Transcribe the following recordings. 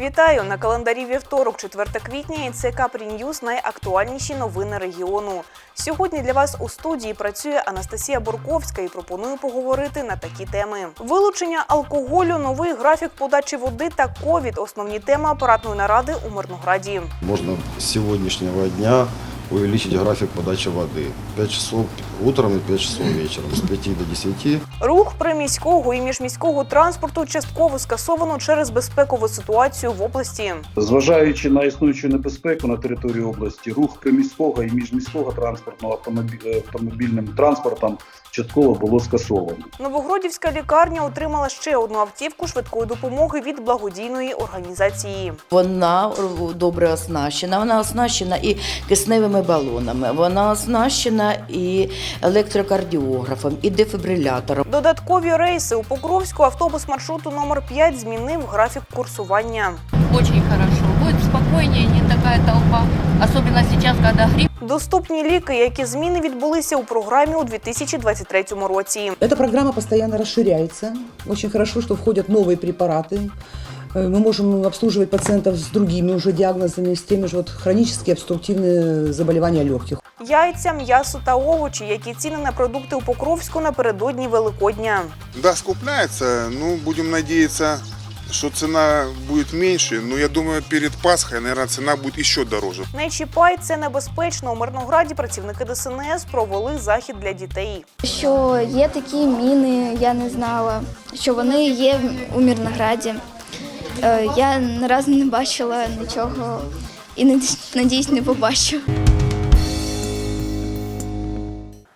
Вітаю на календарі вівторок, 4 квітня. І це Капрі Ньюз – найактуальніші новини регіону. Сьогодні для вас у студії працює Анастасія Бурковська і пропоную поговорити на такі теми: вилучення алкоголю, новий графік подачі води та ковід. Основні теми апаратної наради у Мирнограді. Можна сьогоднішнього дня увеличить график подачи воды. 5 часов утром и 5 часов вечером, с 5 до 10. Рух приміського і міжміського транспорту частково скасовано через безпекову ситуацію в області. Зважаючи на існуючу небезпеку на території області, рух приміського і міжміського транспортного автомобіль... автомобільним транспортом частково було скасовано. Новогродівська лікарня отримала ще одну автівку швидкої допомоги від благодійної організації. Вона добре оснащена. Вона оснащена і кисневими балонами. Вона оснащена і електрокардіографом, і дефібрилятором. Додаткові рейси у Покровську автобус маршруту номер 5 змінив графік курсування. Очень хорошо. Будет спокойнее, не такая толпа Особенно сейчас, когда грипп. Доступні ліки, які зміни відбулися у програмі у 2023 році. Эта программа постоянно расширяется. Очень хорошо, что входят новые препараты. Э, Мы можем обслуживать пациентов с другими уже диагнозами, с теми же вот хронические обструктивные заболевания легких. Яйця, м'ясо та овочі, які ціни на продукти у Покровську напередодні Великодня. Да, скупляется. Ну, будем надеяться, что цена будет меньше. Но я думаю, перед Пасхой, наверное, цена будет еще дороже. Не чіпай, це небезпечно. У Мирнограді працівники ДСНС провели захід для дітей. Що є такі міни, я не знала, що вони є у Мірнограді. Е, Я ні разу не бачила нічого і надіюсь, не побачу.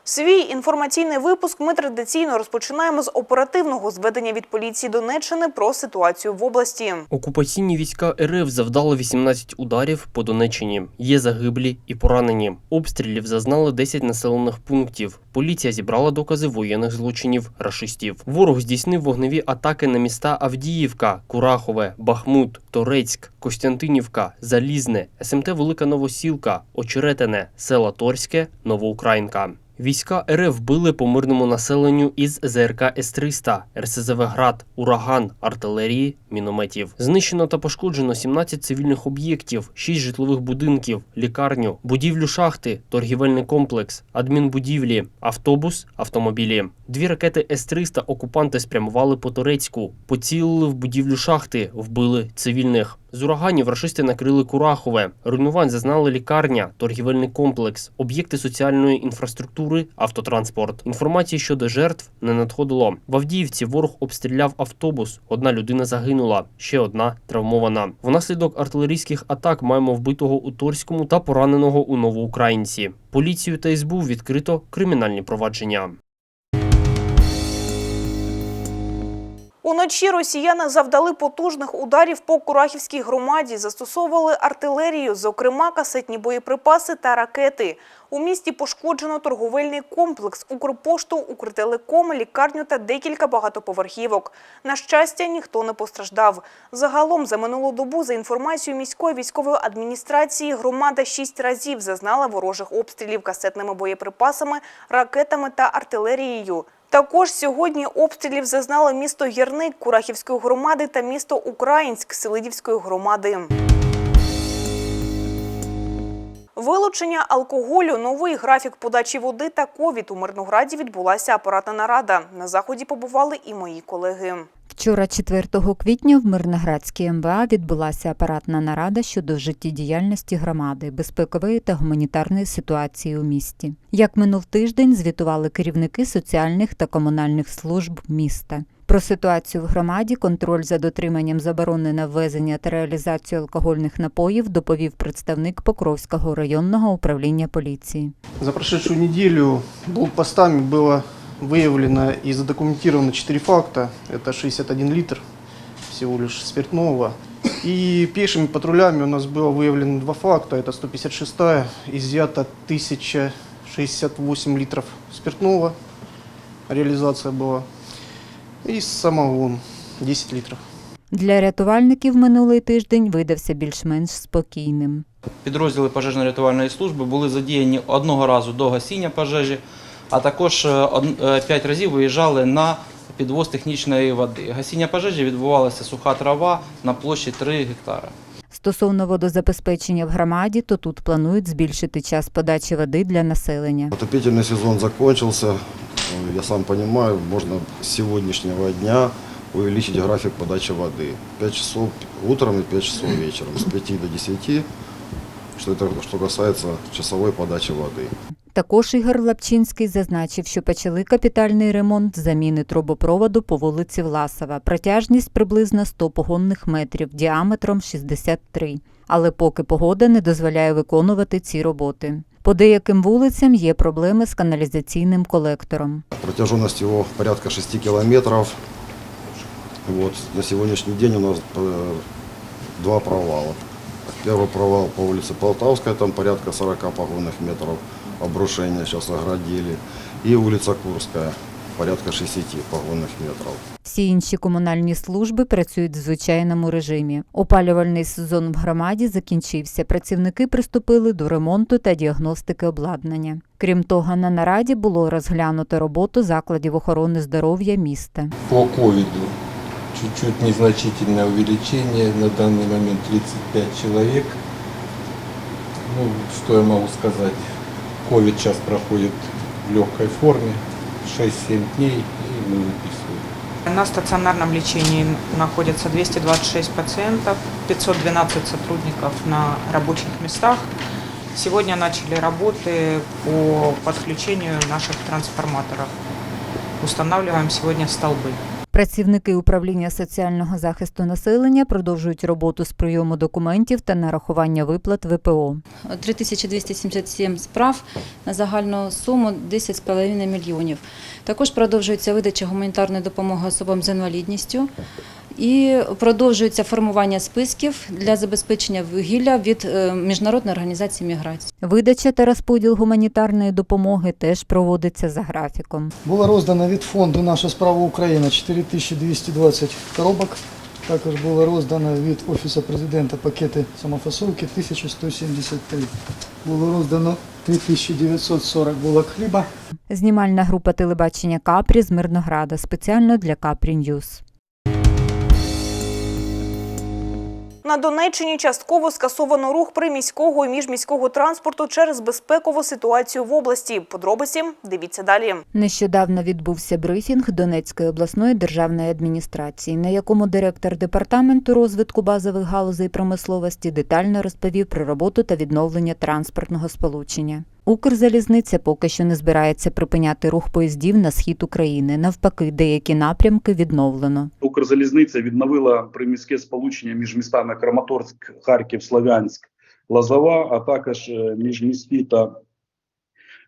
Свій інформаційний випуск ми традиційно розпочинаємо з оперативного зведення від поліції Донеччини про ситуацію в області. Окупаційні війська РФ завдали 18 ударів по Донеччині. Є загиблі і поранені. Обстрілів зазнали 10 населених пунктів. Поліція зібрала докази воєнних злочинів рашистів. Ворог здійснив вогневі атаки на міста Авдіївка, Курахове, Бахмут, Торецьк, Костянтинівка, Залізне, СМТ Велика Новосілка, Очеретине, села Торське, Новоукраїнка. Війська РФ били по мирному населенню із ЗРК С-300, РСЗВ «Град», «Ураган», артилерії, мінометів. Знищено та пошкоджено 17 цивільних об'єктів, 6 житлових будинків, лікарню, будівлю шахти, торгівельний комплекс, адмінбудівлі, автобус, автомобілі. Дві ракети С-300 окупанти спрямували по Турецьку, поцілили в будівлю шахти, вбили цивільних. З ураганів рашисти накрили Курахове. Руйнувань зазнали лікарня, торгівельний комплекс, об'єкти соціальної інфраструктури, автотранспорт. Інформації щодо жертв не надходило. В Авдіївці ворог обстріляв автобус. Одна людина загинула, ще одна травмована. Внаслідок артилерійських атак маємо вбитого у Торському та пораненого у Новоукраїнці. Поліцію та СБУ відкрито кримінальні провадження. Уночі росіяни завдали потужних ударів по Курахівській громаді, застосовували артилерію, зокрема касетні боєприпаси та ракети. У місті пошкоджено торговельний комплекс, Укрпошту, Укртелеком, лікарню та декілька багатоповерхівок. На щастя, ніхто не постраждав. Загалом за минулу добу, за інформацією міської військової адміністрації, громада шість разів зазнала ворожих обстрілів касетними боєприпасами, ракетами та артилерією. Також сьогодні обстрілів зазнали місто Гірник Курахівської громади та місто Українськ Селидівської громади. Вилучення алкоголю, новий графік подачі води та ковід у Мирнограді відбулася апаратна нарада. На заході побували і мої колеги. Вчора, 4 квітня, в Мирноградській МВА відбулася апаратна нарада щодо життєдіяльності громади, безпекової та гуманітарної ситуації у місті. Як минув тиждень, звітували керівники соціальних та комунальних служб міста. Про ситуацію в громаді, контроль за дотриманням заборони на ввезення та реалізацію алкогольних напоїв доповів представник Покровського районного управління поліції. За прошедшую неделю блокпостами было выявлено и задокументировано 4 факта. Это 61 литр всего лишь спиртного. И пешими патрулями у нас было выявлено два факта. Это 156-я, изъято 1068 литров спиртного, реализация была. И самогон 10 литров. Для рятувальників минулий тиждень видався більш-менш спокійним. Підрозділи пожежно-рятувальної служби були задіяні одного разу до гасіння пожежі, а також е, од- е, п'ять разів виїжджали на підвоз технічної води. Гасіння пожежі відбувалася суха трава на площі 3 гектара. Стосовно водозабезпечення в громаді, то тут планують збільшити час подачі води для населення. Отопительный сезон закончился. Э, Я сам понимаю, можно с сегодняшнего дня увеличить график подачи воды. 5 часов утром и 5 часов вечером, с 5 до 10, что это что касается часовой подачи воды. Також Ігор Лапчинський зазначив, що почали капітальний ремонт заміни трубопроводу по вулиці Власова. Протяжність приблизно 100 погонних метрів, діаметром 63. Але поки погода не дозволяє виконувати ці роботи. По деяким вулицям є проблеми з каналізаційним колектором. Протяженность его порядка 6 километров. Вот, на сегодняшний день у нас э, два провала. Первый провал по улице Полтавская, там порядка 40 погонных метров обрушения сейчас оградили. И улица Курская, порядка 60 погонных метров. Всі інші комунальні служби працюють в звичайному режимі. Опалювальний сезон в громаді закінчився. Працівники приступили до ремонту та діагностики обладнання. Крім того, на нараді було розглянуто роботу закладів охорони здоров'я міста. По ковиду чуть-чуть незначительное увеличение, на данный момент 35 человек. Ну, что я могу сказать, ковид сейчас проходит в легкой форме, 6-7 дней, и мы выписываем. На стационарном лечении находятся 226 пациентов, 512 сотрудников на рабочих местах. Сегодня начали работы по подключению наших трансформаторов. Устанавливаем сегодня столбы. Працівники управління соціального захисту населення продовжують роботу з прийому документів та нарахування виплат ВПО. 3277 справ на загальну суму 10,5 мільйонів. Також продовжується видача гуманітарної допомоги особам з інвалідністю і продовжується формування списків для забезпечення вугілля від е, Міжнародної організації міграції. Видача та розподіл гуманітарної допомоги теж проводиться за графіком. Було роздано від фонду Наша справа Україна 4220 коробок. Також було роздано від Офісу президента пакети самофасовки 1173. Було роздано 3940 булок хліба. Знімальна група телебачення Капрі з Мирнограда спеціально для Капрі Ньюз. На Донеччині частково скасовано рух приміського і міжміського транспорту через безпекову ситуацію в області. Подробиці дивіться далі. Нещодавно відбувся брифінг Донецької обласної державної адміністрації, на якому директор департаменту розвитку базових галузей промисловості детально розповів про роботу та відновлення транспортного сполучення. Укрзалізниця поки що не збирається припиняти рух поїздів на схід України. Навпаки, деякі напрямки відновлено. Укрзалізниця відновила приміське сполучення між містами Краматорськ, Харків, Слов'янськ, Лазова, а також е, між місті та,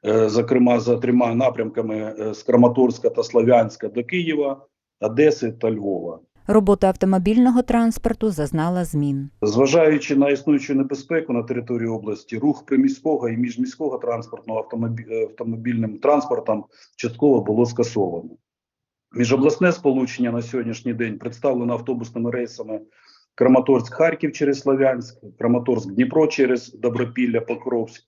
е, зокрема, за трьома напрямками е, з Краматорська та Слов'янська до Києва, Одеси та Львова. Робота автомобільного транспорту зазнала змін. Зважаючи на існуючу небезпеку на території області, рух приміського і міжміського транспортного е, автомобільним транспортом частково було скасовано. Міжобласне сполучення на сьогоднішній день представлено автобусними рейсами Краматорськ-Харків через Слов'янськ, Краматорськ-Дніпро через Добропілля, Покровськ,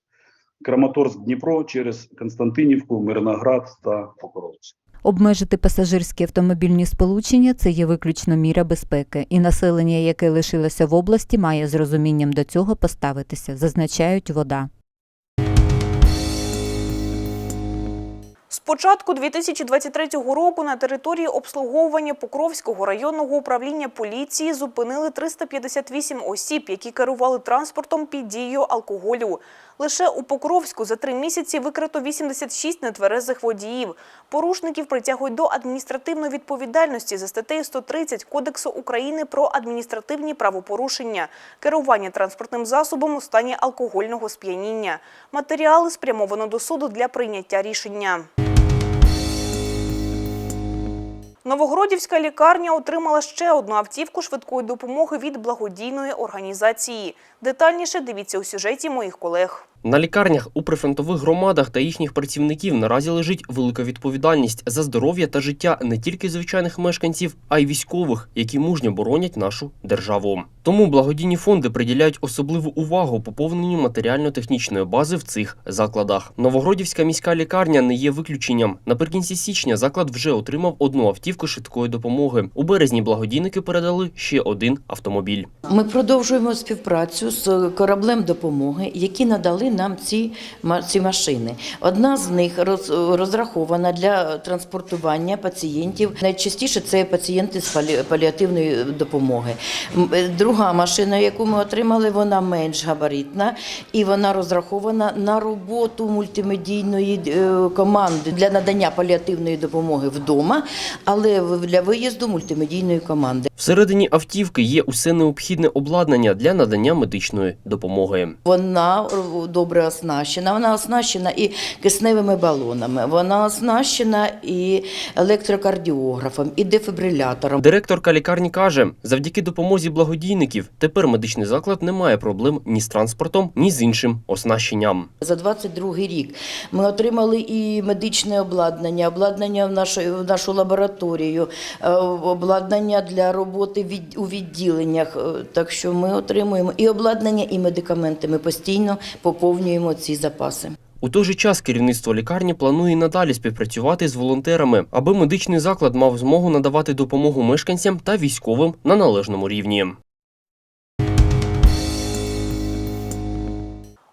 Краматорськ-Дніпро через Константинівку, Мирноград та Покровськ. Обмежити пасажирські автомобільні сполучення це є виключно міра безпеки, і населення, яке лишилося в області, має з розумінням до цього поставитися, зазначають вода. З початку 2023 року на території обслуговування Покровського районного управління поліції зупинили 358 осіб, які керували транспортом під дією алкоголю. Лише у Покровську за три місяці викрито 86 нетверезих водіїв. Порушників притягують до адміністративної відповідальності за статтею 130 Кодексу України про адміністративні правопорушення, керування транспортним засобом у стані алкогольного сп'яніння. Матеріали спрямовано до суду для прийняття рішення. Новогродівська лікарня отримала ще одну автівку швидкої допомоги від благодійної організації. Детальніше дивіться у сюжеті моїх колег. На лікарнях у прифронтових громадах та їхніх працівників наразі лежить велика відповідальність за здоров'я та життя не тільки звичайних мешканців, а й військових, які мужньо боронять нашу державу. Тому благодійні фонди приділяють особливу увагу поповненню матеріально-технічної бази в цих закладах. Новогродівська міська лікарня не є виключенням. Наприкінці січня заклад вже отримав одну автівку автівки швидкої допомоги. У березні благодійники передали ще один автомобіль. Ми продовжуємо співпрацю з кораблем допомоги, які надали нам ці, ці машини. Одна з них роз- розрахована для транспортування пацієнтів. Найчастіше це пацієнти з паліативної допомоги. Е, Друга машина, яку ми отримали, вона менш габаритна і вона розрахована на роботу мультимедійної е, команди для надання паліативної допомоги вдома, але в- для виїзду мультимедійної команди. Всередині автівки є усе необхідне обладнання для надання медичної допомоги. Вона добре оснащена. Вона оснащена і кисневими балонами. Вона оснащена і електрокардіографом, і дефібрилятором. Директорка лікарні каже, завдяки допомозі благодійників тепер медичний заклад не має проблем ні з транспортом, ні з іншим оснащенням. За 22 рік ми отримали і медичне обладнання, обладнання в нашу, в нашу лабораторію, е, обладнання для роботи у відділеннях. Е, Так що ми отримуємо і обладнання, і медикаменти. Ми постійно поповнюємо ці запаси. У той же час керівництво лікарні планує надалі співпрацювати з волонтерами, аби медичний заклад мав змогу надавати допомогу мешканцям та військовим на належному рівні.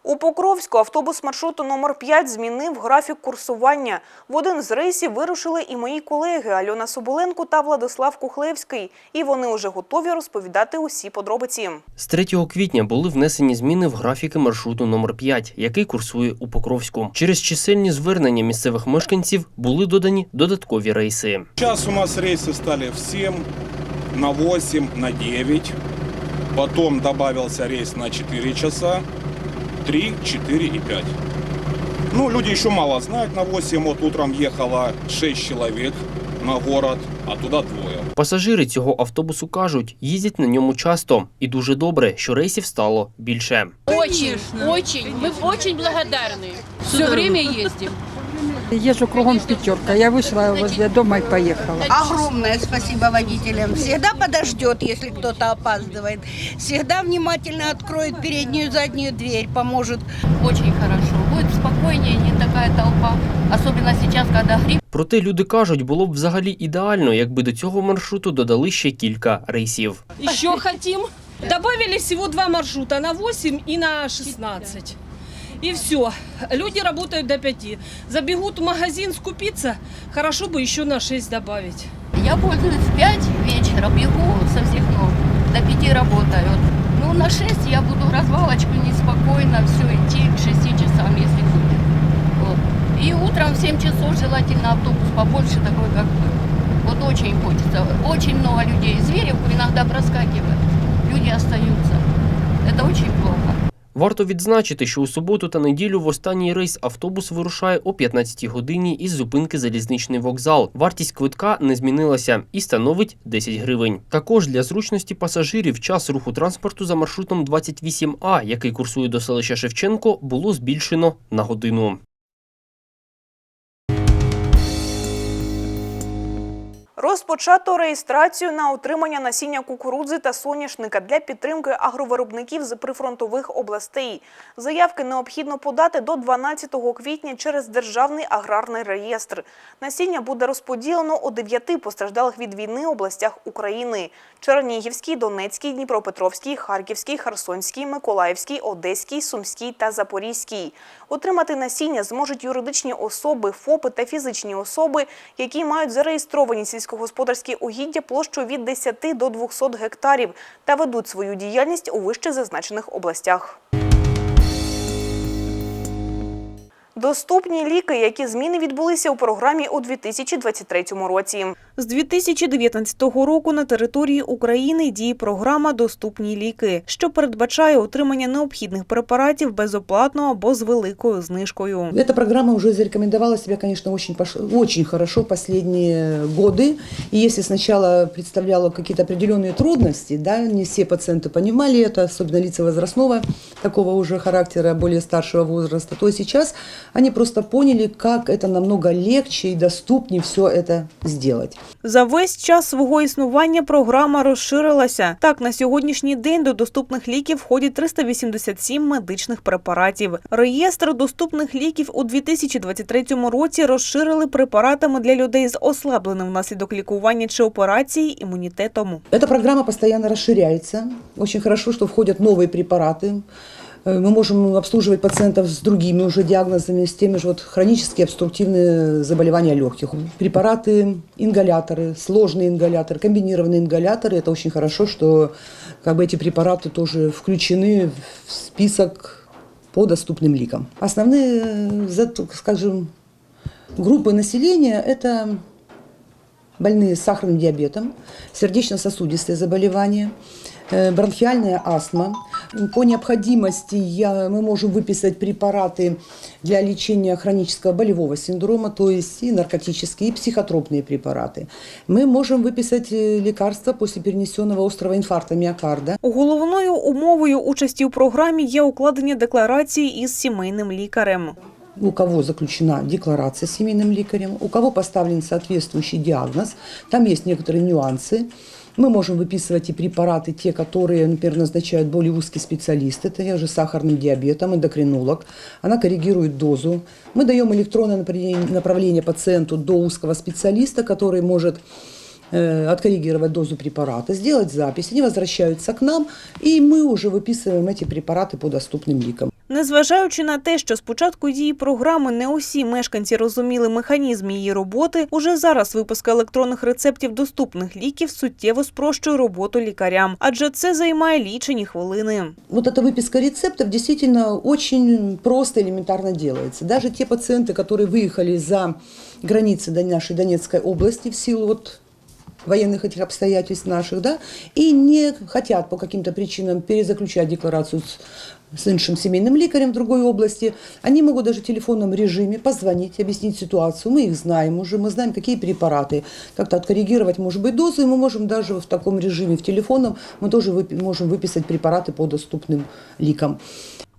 У Покровську автобус маршруту номер 5 змінив графік курсування. В один з рейсів вирушили і мої колеги Альона Соболенко та Владислав Кухлевський. І вони вже готові розповідати усі подробиці. З 3 квітня були внесені зміни в графіки маршруту номер 5 який курсує у Покровську. Через чисельні звернення місцевих мешканців були додані додаткові рейси. Сейчас у нас рейсы стали в 7, на 8, на 9. Потом добавился рейс на 4 часа, 3, 4 и 5. Ну, люди еще мало знают на 8. Вот утром ехало 6 человек на город, а туда двое. Пасажири цього автобусу кажуть, їздять на ньому часто, і дуже добре, що рейсів стало більше. Очень, очень. Ми очень благодарны. Все время ездим. Езжу кругом пятерка. Я вышла возле дома и поехала. Огромное спасибо водителям. Всегда подождет, если кто-то опаздывает. Всегда внимательно откроет переднюю и заднюю дверь, поможет. Очень хорошо. Будет спокойнее, не такая толпа. Особенно сейчас, когда грипп. Проте люди кажуть, було б взагалі ідеально, якби до цього маршруту додали ще кілька рейсів. Еще хотим. Добавили всего два маршрута на 8 и на 16. И все. Люди работают до 5. Забегут в магазин скупиться, хорошо бы еще на 6 добавить. Я пользуюсь в 5 вечера, бегу со всех ног. До 5 работаю. Ну, на 6 я буду развалочку неспокойно все идти к 6 часам, если будет. Вот. И утром в 7 часов желательно автобус побольше, такой как вы. Вот очень хочется. Очень много людей. Зверев иногда проскакивают. Люди остаются. Это очень плохо. Варто відзначити, що у суботу та неділю в останній рейс автобус вирушає о 15 годині із зупинки залізничний вокзал. Вартість квитка не змінилася і становить 10 гривень. Також для зручності пасажирів час руху транспорту за маршрутом 28А, який курсує до селища Шевченко, було збільшено на годину. Розпочато реєстрацію на отримання насіння кукурудзи та соняшника для підтримки агровиробників з прифронтових областей. Заявки необхідно подати до 12 квітня через Державний аграрний реєстр. Насіння буде розподілено у дев'яти постраждалих від війни областях України – Чернігівській, Донецькій, Дніпропетровській, Харківській, Херсонській, Миколаївській, Одеській, Сумській та Запорізькій. Отримати насіння зможуть юридичні особи, ФОПи та фізичні особи, які мають зареєстровані сільськогосподарські угіддя площою від 10 до 200 гектарів та ведуть свою діяльність у вище зазначених областях. Доступні ліки, які зміни відбулися у програмі у 2023 році. З 2019 року на території України діє програма Доступні ліки, що передбачає отримання необхідних препаратів безоплатно або з великою знижкою. Эта программа уже зарекомендовала себя, конечно, очень, пош- очень хорошо последние годы. И если сначала представляла какие-то определенные трудности, да, не все пациенты понимали это, особенно лица возрастного такого уже характера, более старшего возраста, то сейчас они просто поняли, как это намного легче и доступнее все это сделать. За весь час свого існування програма розширилася. Так, на сьогоднішній день до доступних ліків входять 387 медичних препаратів. Реєстр доступних ліків у 2023 році розширили препаратами для людей з ослабленим внаслідок лікування чи операції імунітетом. Эта программа постоянно расширяется. Очень хорошо, что входят новые препараты. Э, Мы можем обслуживать пациентов с другими уже диагнозами, с теми же вот хронические обструктивные заболевания легких. Препараты, ингаляторы, сложные ингаляторы, комбинированные ингаляторы. Это очень хорошо, что как бы эти препараты тоже включены в список по доступным ликам. Основные, э, скажем, группы населения – это больные с сахарным диабетом, сердечно-сосудистые заболевания, бронхиальная астма. По необходимости я, мы можем выписать препараты для лечения хронического болевого синдрома, то есть и наркотические, и психотропные препараты. Мы можем выписать э, лекарства после перенесенного острого инфаркта миокарда. Головною умовою участі у програмі є укладення декларації із сімейним лікарем. у кого заключена декларация с семейным лекарем, у кого поставлен соответствующий диагноз. Там есть некоторые нюансы. Мы можем выписывать и препараты, те, которые, например, назначают более узкий специалист. Это я же с сахарным диабетом, эндокринолог. Она коррегирует дозу. Мы даем электронное направление- направление пациенту до узкого специалиста, который может э, откоррегировать дозу препарата, сделать запись. Они возвращаются к нам, и мы уже выписываем эти препараты по доступным ликам. Незважаючи на те, що з початку дії програми не усі мешканці розуміли механізм її роботи, уже зараз випуск електронних рецептів доступних ліків суттєво спрощує роботу лікарям, адже це займає лічені хвилини. Вот эта выписка рецептов действительно очень просто, элементарно делается. Даже те пациенты, которые выехали за границы до нашей Донецкой области в силу вот военных этих обстоятельств наших, да, и не хотят по каким-то причинам перезаключать декларацию с, с иншим семейным лекарем в другой области, они могут даже в телефонном режиме позвонить, объяснить ситуацию. Мы их знаем уже, мы знаем, какие препараты, как-то откоррегировать, может быть, дозу, и мы можем даже в таком режиме, в телефонном, мы тоже выпи- можем выписать препараты по доступным ликам.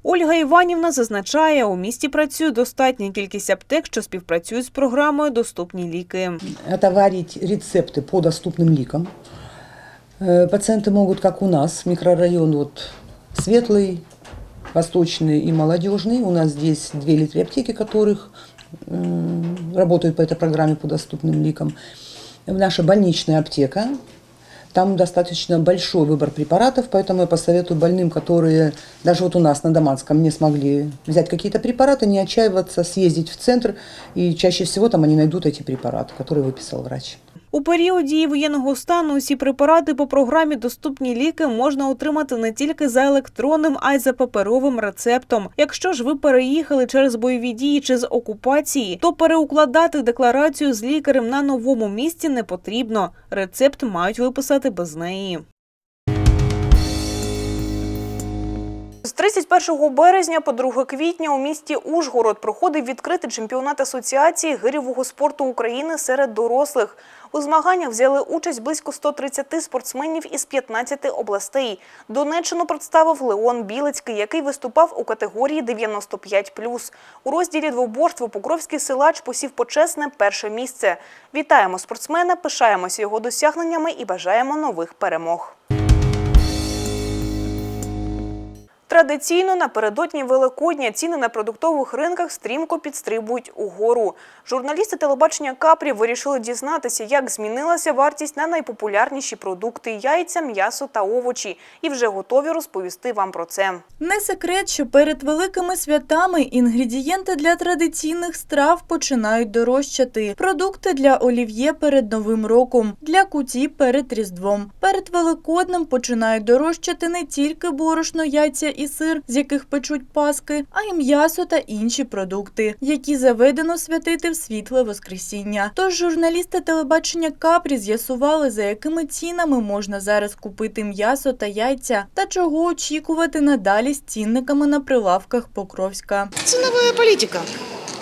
Ольга Іванівна зазначає, у місті працює достатня кількість аптек, що співпрацюють з програмою Доступні ліки. отоварить рецепты по доступным ликам. Э, Пациенты могут, как у нас, микрорайон вот светлый, восточный и молодежный. У нас здесь две или три аптеки, которых м, работают по этой программе по доступным ликам. Наша больничная аптека. Там достаточно большой выбор препаратов, поэтому я посоветую больным, которые даже вот у нас на Даманском не смогли взять какие-то препараты, не отчаиваться, съездить в центр, и чаще всего там они найдут эти препараты, которые выписал врач. У період дії воєнного стану усі препарати по програмі Доступні ліки можна отримати не тільки за електронним, а й за паперовим рецептом. Якщо ж ви переїхали через бойові дії чи з окупації, то переукладати декларацію з лікарем на новому місці не потрібно. Рецепт мають виписати без неї. 31 березня по 2 квітня у місті Ужгород проходив відкритий чемпіонат асоціації гирьового спорту України серед дорослих. У змаганнях взяли участь близько 130 спортсменів із 15 областей. Донеччину представив Леон Білицький, який виступав у категорії 95+. У розділі двоборства Покровський силач посів почесне перше місце. Вітаємо спортсмена, пишаємося його досягненнями і бажаємо нових перемог. Традиційно напередодні Великодня ціни на продуктових ринках стрімко підстрибують угору. Журналісти телебачення Капрі вирішили дізнатися, як змінилася вартість на найпопулярніші продукти – яйця, м'ясо та овочі. І вже готові розповісти вам про це. Не секрет, що перед великими святами інгредієнти для традиційних страв починають дорожчати. Продукти для олів'є перед Новим роком, для куті перед Різдвом. Перед Великоднем починають дорожчати не тільки борошно, яйця і сир, з яких печуть паски, а й м'ясо та інші продукти, які заведено святити в світле Воскресіння. Тож журналісти телебачення Капрі з'ясували, за якими цінами можна зараз купити м'ясо та яйця, та чого очікувати надалі з цінниками на прилавках Покровська. Ценовая политика,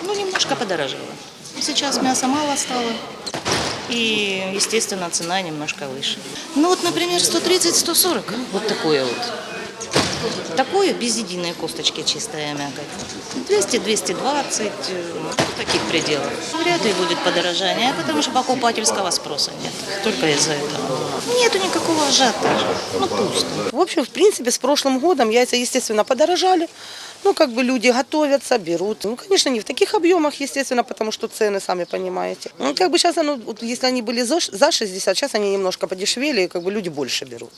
ну, немножко подорожала. Сейчас мяса мало стало. И, естественно, цена немножко выше. Ну вот, например, 130-140. Вот такое вот. Такое без единой косточки чистая мякоть. 200-220, э, в таких пределах. Вряд ли будет подорожание, потому что покупательского спроса нет. Только из-за этого. Нету никакого ажиотажа. Ну, пусто. В общем, в принципе, с прошлым годом яйца, естественно, подорожали. Ну, как бы люди готовятся, берут. Ну, конечно, не в таких объемах, естественно, потому что цены, сами понимаете. Ну, как бы сейчас, оно, если они были за 60, сейчас они немножко подешевели, и как бы люди больше берут.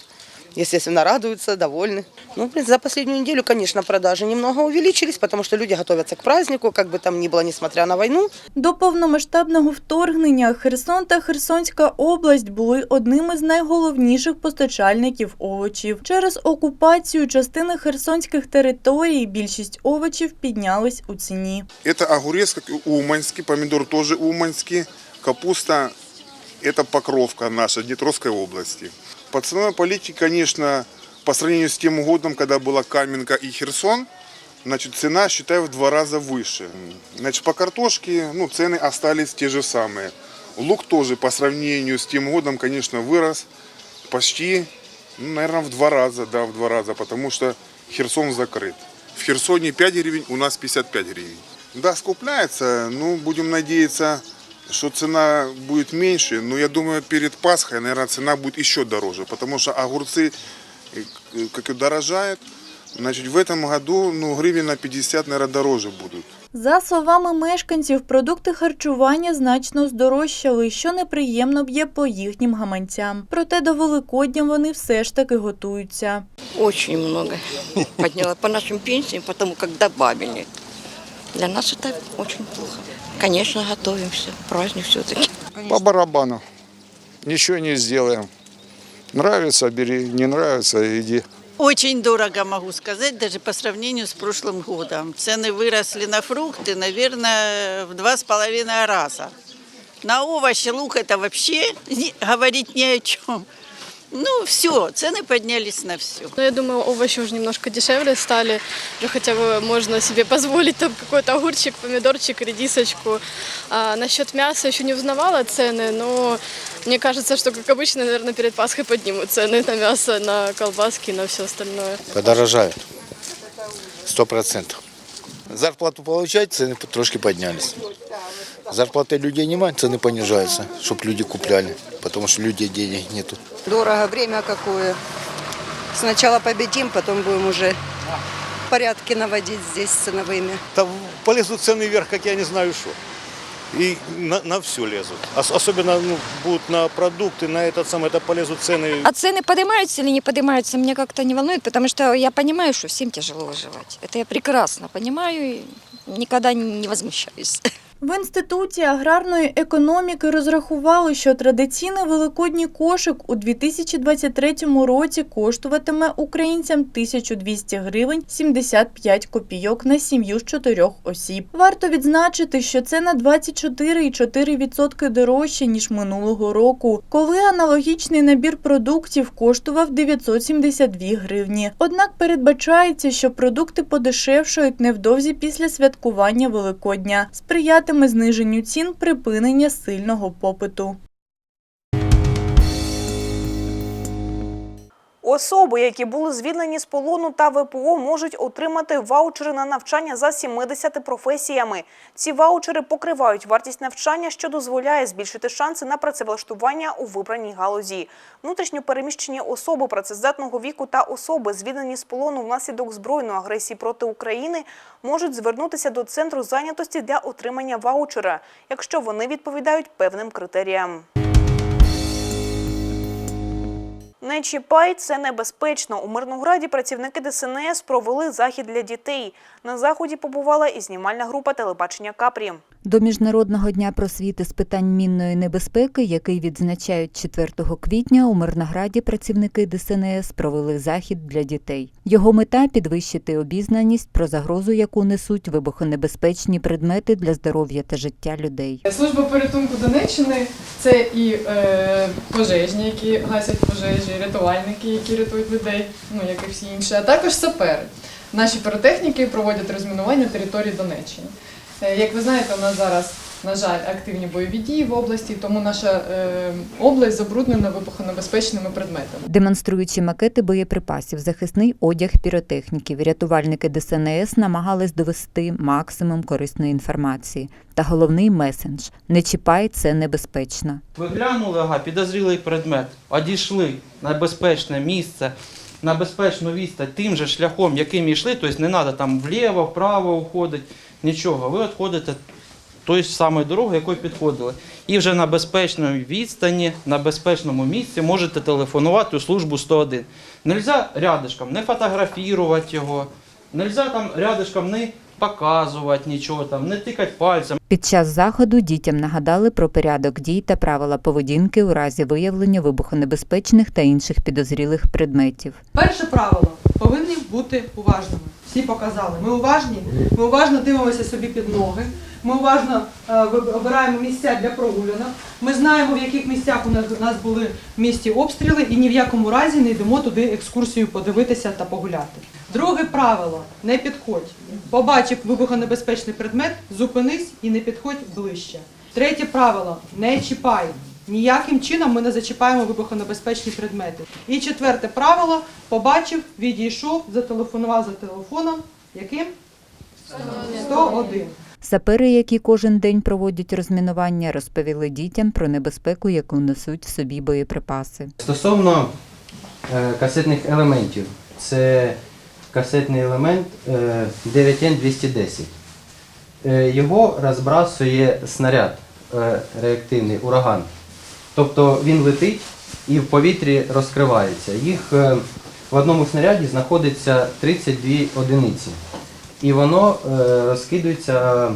Естественно, радуются, довольны. Ну, в принципе, за последнюю неделю, конечно, продажи немного увеличились, потому что люди готовятся к празднику, как бы там ни было, несмотря на войну. До повномасштабного вторгнення Херсон та Херсонська область були одними з найголовніших постачальників овочів. Через окупацію частини херсонських територій більшість овочів піднялись у ціні. Это огурец, как и уманский, помидор тоже уманский, капуста – это покровка наша Днепровской области. По ценовой политике, конечно, по сравнению с тем годом, когда была Каменка и Херсон, значит, цена, считаю, в два раза выше. Значит, по картошке, ну, цены остались те же самые. Лук тоже по сравнению с тем годом, конечно, вырос почти, ну, наверное, в два раза, да, в два раза, потому что Херсон закрыт. В Херсоне 5 гривен, у нас 55 гривен. Да, скупляется, ну, будем надеяться, что цена будет меньше, но я думаю, перед Пасхой, наверное, цена будет еще дороже, потому что огурцы, э, к- как и дорожают, значит, в этом году, ну, гривен на 50, наверное, дороже будут. За словами мешканців, продукти харчування значно здорожчали, що неприємно б'є по їхнім гаманцям. Проте до Великодня вони все ж таки готуються. Очень много подняла по нашим пенсиям, потому как добавили. Для нас это очень плохо. Конечно, готовимся. Праздник все-таки. По барабану. Ничего не сделаем. Нравится, бери, не нравится, иди. Очень дорого, могу сказать, даже по сравнению с прошлым годом. Цены выросли на фрукты, наверное, в два с половиной раза. На овощи, лук это вообще не- говорить ни о чем. Ну, все, цены поднялись на все. Ну, я думаю, овощи уже немножко дешевле стали. Уже хотя бы можно себе позволить там какой-то огурчик, помидорчик, редисочку. А насчет мяса еще не узнавала цены, но мне кажется, что, как обычно, наверное, перед Пасхой поднимут цены на мясо, на колбаски, на все остальное. Подорожают. Сто процентов. Зарплату получать, цены трошки поднялись. Зарплаты людей нема, цены понижаются, чтобы люди купляли, потому что людей денег нету. Дорого, время какое. Сначала победим, потом будем уже порядки наводить здесь с ценовыми. Там полезут цены вверх, как я не знаю что. И на, на все лезут. Ос- особенно ну, будут на продукты, на этот самый, это полезут цены. А цены поднимаются или не поднимаются, меня как-то не волнует, потому что я понимаю, что всем тяжело выживать. Это я прекрасно понимаю и никогда не возмущаюсь. В інституті аграрної економіки розрахували, що традиційний великодній кошик у 2023 році коштуватиме українцям 1200 гривень 75 копійок на сім'ю з чотирьох осіб. Варто відзначити, що це на 24,4% дорожче ніж минулого року, коли аналогічний набір продуктів коштував 972 гривні. Однак передбачається, що продукти подешевшають невдовзі після святкування Великодня. Сприятиме зниженню цін припинення сильного попиту. Особи, які були звільнені з полону та ВПО, можуть отримати ваучери на навчання за 70 професіями. Ці ваучери покривають вартість навчання, що дозволяє збільшити шанси на працевлаштування у вибраній галузі. Внутрішньо переміщені особи працездатного віку та особи, звільнені з полону внаслідок збройної агресії проти України, можуть звернутися до центру зайнятості для отримання ваучера, якщо вони відповідають певним критеріям. Не чіпай, це небезпечно. У Мирнограді працівники ДСНС провели захід для дітей. На заході побувала і знімальна група телебачення Капрі. До Міжнародного дня просвіти з питань мінної небезпеки, який відзначають 4 квітня, у Мирнограді працівники ДСНС провели захід для дітей. Його мета підвищити обізнаність про загрозу, яку несуть вибухонебезпечні предмети для здоров'я та життя людей. Служба порятунку Донеччини це і е, пожежні, які гасять пожежі, рятувальники, які рятують людей, ну як і всі інші, а також сапери. Наші піротехніки проводять розмінування території Донеччини. Е, як ви знаєте, у нас зараз на жаль, активні бойові дії в області, тому наша е, область забруднена вибухонебезпечними предметами. Демонструючи макети боєприпасів, захисний одяг піротехніків, рятувальники ДСНС намагались довести максимум корисної інформації. Та головний месендж не чіпай це небезпечно. Ви глянули, ага, підозрілий предмет, одійшли на безпечне місце, на безпечну відстань тим же шляхом, яким йшли, тобто не треба там вліво, вправо уходити, нічого. Ви відходите тою ж самою дорогою, якою підходили. І вже на безпечній відстані, на безпечному місці можете телефонувати у службу 101. Нельзя рядишком не фотографувати його, нельзя там рядишком не показувати нічого, там, не тикати пальцем. Під час заходу дітям нагадали про порядок дій та правила поведінки у разі виявлення вибухонебезпечних та інших підозрілих предметів. Перше правило повинні бути уважними. Всі показали. Ми уважні, ми уважно дивимося собі під ноги. Ми уважно е, обираємо місця для прогулянок. Ми знаємо, в яких місцях у нас, у нас були в місті обстріли, і ні в якому разі не йдемо туди екскурсію подивитися та погуляти. Друге правило не підходь. Побачив вибухонебезпечний предмет, зупинись і не підходь ближче. Третє правило не чіпай. Ніяким чином ми не зачіпаємо вибухонебезпечні предмети. І четверте правило побачив, відійшов, зателефонував за телефоном. Яким? 101. Сапери, які кожен день проводять розмінування, розповіли дітям про небезпеку, яку несуть в собі боєприпаси. Стосовно е, касетних елементів, це касетний елемент е, 9Н210. Е, його розбрасує снаряд е, реактивний ураган. Тобто він летить і в повітрі розкривається. Їх е, в одному снаряді знаходиться 32 одиниці. І воно е, розкидується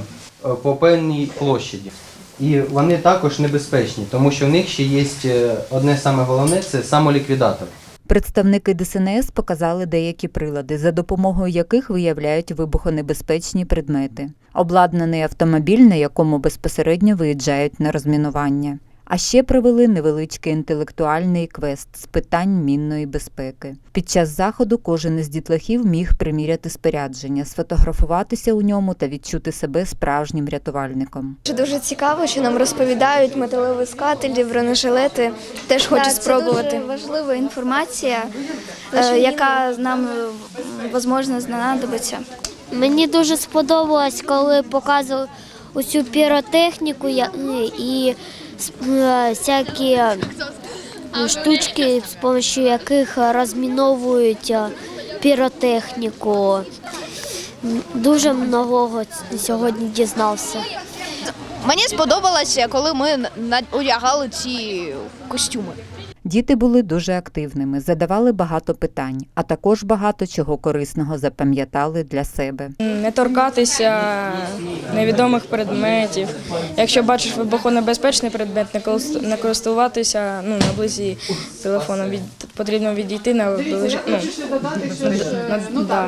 е, по певній площаді. І вони також небезпечні, тому що в них ще є е, одне саме головне це самоліквідатор. Представники ДСНС показали деякі прилади, за допомогою яких виявляють вибухонебезпечні предмети. Обладнаний автомобіль, на якому безпосередньо виїжджають на розмінування. А ще провели невеличкий інтелектуальний квест з питань мінної безпеки. Під час заходу кожен із дітлахів міг приміряти спорядження, сфотографуватися у ньому та відчути себе справжнім рятувальником. Дуже цікаво, що нам розповідають металовискателі, бронежилети. Теж хочу спробувати. Це дуже важлива інформація, е, яка нам можливо знадобиться. Мені дуже сподобалось, коли показували усю піротехніку і всякі е, штучки, з допомогою яких розміновують е, піротехніку. Дуже многого сьогодні дізнався. Мені сподобалося, коли ми одягали ці костюми. Діти були дуже активними, задавали багато питань, а також багато чого корисного запам'ятали для себе. Не торкатися невідомих предметів. Якщо бачиш вибухонебезпечний предмет, не користуватися ну, наблизі телефоном. Від, потрібно відійти на ближ... ну, на, на, да.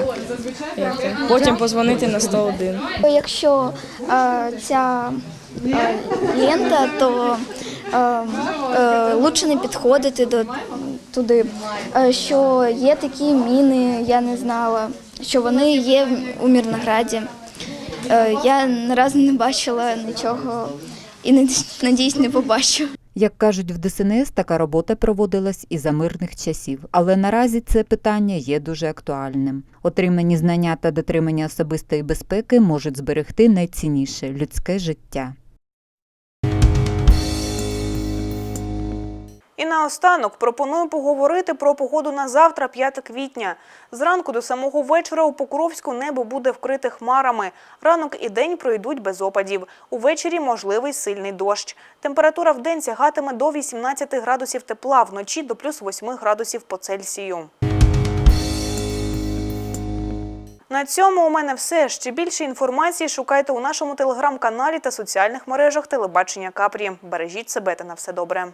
Потім позвонити на 101. Якщо е, ця е, лента, то лучше не підходити до туди. Е, що є такі міни, я не знала, що вони є у Мірнограді. Е, я ні разу не бачила нічого і надіюсь, не побачу. Як кажуть в ДСНС, така робота проводилась і за мирних часів, але наразі це питання є дуже актуальним. Отримані знання та дотримання особистої безпеки можуть зберегти найцінніше людське життя. І наостанок пропоную поговорити про погоду на завтра, 5 квітня. Зранку до самого вечора у Покровську небо буде вкрите хмарами. Ранок і день пройдуть без опадів. Увечері можливий сильний дощ. Температура в день сягатиме до 18 градусів тепла, вночі до плюс 8 градусів по Цельсію. На цьому у мене все. Ще більше інформації шукайте у нашому телеграм-каналі та соціальних мережах телебачення Капрі. Бережіть себе та на все добре.